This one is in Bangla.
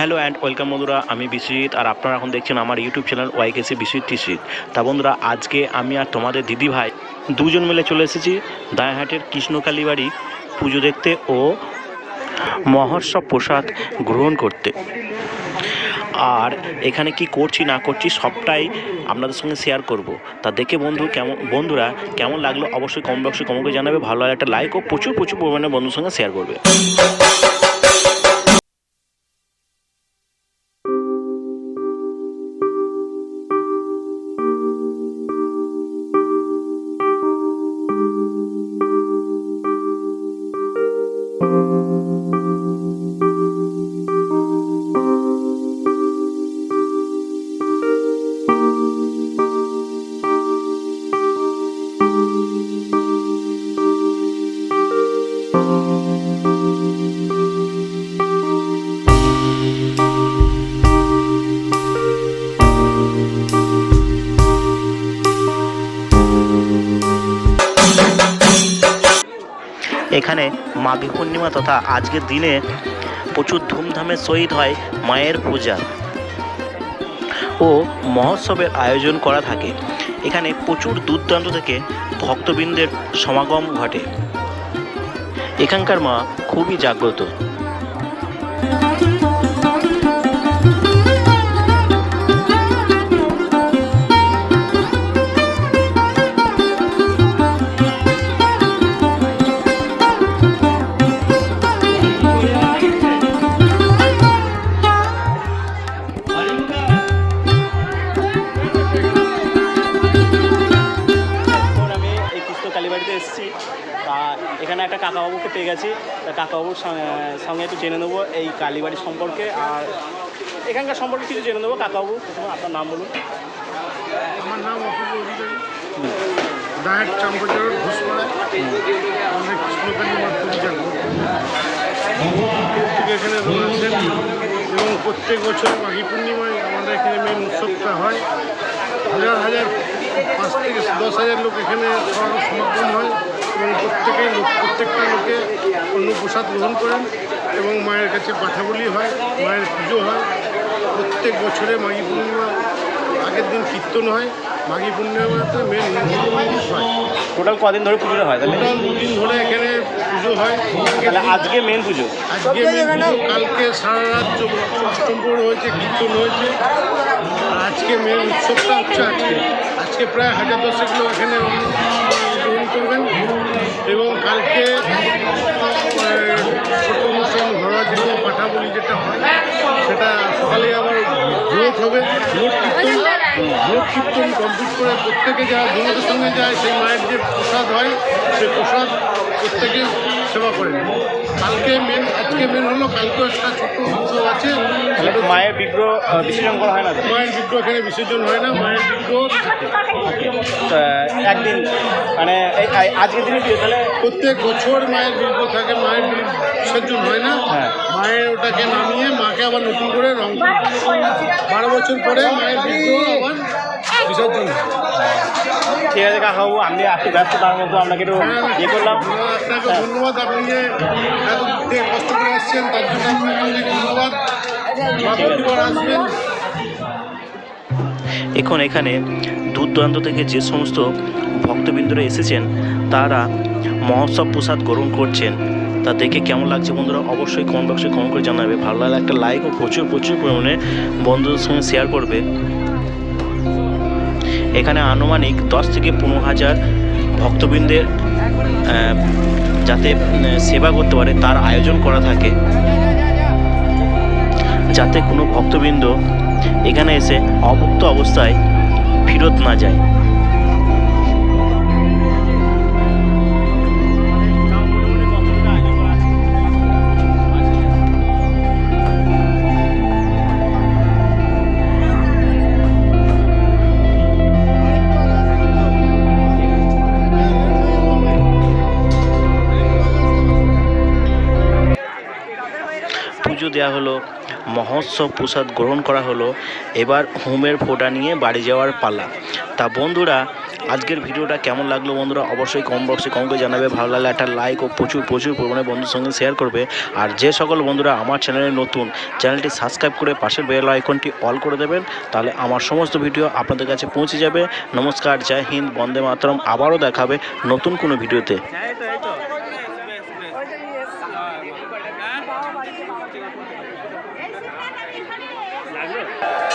হ্যালো অ্যান্ড ওয়েলকাম বন্ধুরা, আমি বিশ্বজিৎ আর আপনারা এখন দেখছেন আমার ইউটিউব চ্যানেল ওয়াইকেসি বিশ্বজিৎ টিসিৎ তা বন্ধুরা, আজকে আমি আর তোমাদের দিদি ভাই দুজন মিলে চলে এসেছি দায়াহাটের কৃষ্ণকালী বাড়ি পুজো দেখতে ও মহোৎসব প্রসাদ গ্রহণ করতে। আর এখানে কি করছি, না করছি সবটাই আপনাদের সঙ্গে শেয়ার করব। তা দেখে বন্ধু কেমন, বন্ধুরা কেমন লাগল অবশ্যই কম বক্সে কম করে জানাবে। ভালো একটা লাইক ও প্রচুর প্রচুর পরিমাণে বন্ধুর সঙ্গে শেয়ার করবে। এখানে মাঘী পূর্ণিমা তথা আজকের দিনে প্রচুর ধুমধামের সহিত হয় মায়ের পূজা ও মহোৎসবের আয়োজন করা থাকে। এখানে প্রচুর দুর্দান্ত থেকে ভক্তবৃন্দের সমাগম ঘটে। এখানকার মা খুবই জাগ্রত। এসেছি। তা এখানে একটা কাকাবাবুকে পেয়ে গেছি। তা কাকাবাবুর সঙ্গে- একটু জেনে নেব এই কালীবাড়ি সম্পর্কে। আর এখানকার সম্পর্কে কিছু জেনে নেব। কাকাবাবু আপনার নাম বলুন। আমার নাম এখানে রয়েছেন। এবং প্রত্যেক বছর মাঘী পূর্ণিমায় আমাদের এখানে মেন উৎসবটা হয়। হাজার হাজার পাঁচ থেকে দশ হাজার লোক এখানে সমাগম হয় এবং প্রত্যেকেই লোক প্রত্যেকটা লোকে অন্য প্রসাদ গ্রহণ করেন এবং মায়ের কাছে পাঠাবলি হয় মায়ের পুজো হয়। প্রত্যেক বছরে মাঘী পূর্ণিমা আগের দিন কীর্তন হয়। মাঘী পূর্ণিমাতে মেন হয় টোটাল কদিন ধরে পুজোটা হয় তাহলে? টোটাল দুদিন ধরে এখানে পুজো হয়। তাহলে আজকে মেন পুজো? আজকে মেন পুজো। কালকে সারা রাত অষ্টম হয়েছে কীর্তন হয়েছে। আজকে মেন উৎসবটা হচ্ছে আজকে। আজকে প্রায় হাজার দশেক লোক এখানে গ্রহণ করবেন। এবং কালকে ছোট অনুষ্ঠান ঘরোয়া যেগুলো পাঠা যেটা হয়, সেটা সকালে আবার গ্রোথ হবে। ভোট কীর্তন কীর্তন কমপ্লিট করে প্রত্যেকে যারা ভোটের সঙ্গে যায় সেই মায়ের যে প্রসাদ হয় সেই প্রসাদ প্রত্যেকে সেবা করেন। কালকে মেন আজকে মেন হলো কালকে একটা ছোট্ট উৎসব আছে। মায়ের বিগ্রহ বিসর্জন করা হয় না মায়ের বিগ্রহ এখানে বিসর্জন হয় না মায়ের বিগ্রহ একদিন মানে আজকের দিনে তাহলে প্রত্যেক বছর মায়ের বিগ্রহ থাকে মায়ের বিসর্জন হয় না? হ্যাঁ। মায়ের ওটাকে নামিয়ে মাকে আবার নতুন করে রং বারো বছর পরে মায়ের আবার বিসর্জন ঠিক আছে কাকাবাবু আমি একটু ব্যস্ত তার মধ্যে আপনাকে একটু ইয়ে করলাম। হ্যাঁ, আপনাকে ধন্যবাদ আপনি যে কষ্ট করে আসছেন তার জন্য আপনাকে অনেক ধন্যবাদ। আসবেন। এখন এখানে দূর দূরান্ত থেকে যে সমস্ত ভক্তবৃন্দরা এসেছেন, তারা মহোৎসব প্রসাদ গ্রহণ করছেন। তা দেখে কেমন লাগছে বন্ধুরা? অবশ্যই কমেন্ট বক্সে কমেন্ট করে জানাবে। ভালো লাগলে একটা লাইক ও প্রচুর প্রচুর পরিমাণে বন্ধুদের সঙ্গে শেয়ার করবে। এখানে আনুমানিক দশ থেকে পনেরো হাজার ভক্তবৃন্দের যাতে সেবা করতে পারে, তার আয়োজন করা থাকে। যাতে কোনো ভক্তবৃন্দ এখানে এসে অমুক্ত অবস্থায় ফেরত না যায়। পুজো দেওয়া হলো, মহোৎসব প্রসাদ গ্রহণ করা হলো, এবার হোমের ফোঁটা নিয়ে বাড়ি যাওয়ার পালা। তা বন্ধুরা, আজকের ভিডিওটা কেমন লাগল বন্ধুরা? অবশ্যই কম বক্সে কম করে জানাবে। ভালো লাগলে একটা লাইক ও প্রচুর প্রচুর পরিমাণে বন্ধুর সঙ্গে শেয়ার করবে। আর যে সকল বন্ধুরা আমার চ্যানেলে নতুন চ্যানেলটি সাবস্ক্রাইব করে পাশের বেল আইকনটি অল করে দেবেন, তাহলে আমার সমস্ত ভিডিও আপনাদের কাছে পৌঁছে যাবে। নমস্কার, জয় হিন্দ, বন্দে মাতরম। আবারও দেখাবে নতুন কোনো ভিডিওতে ¡Es una!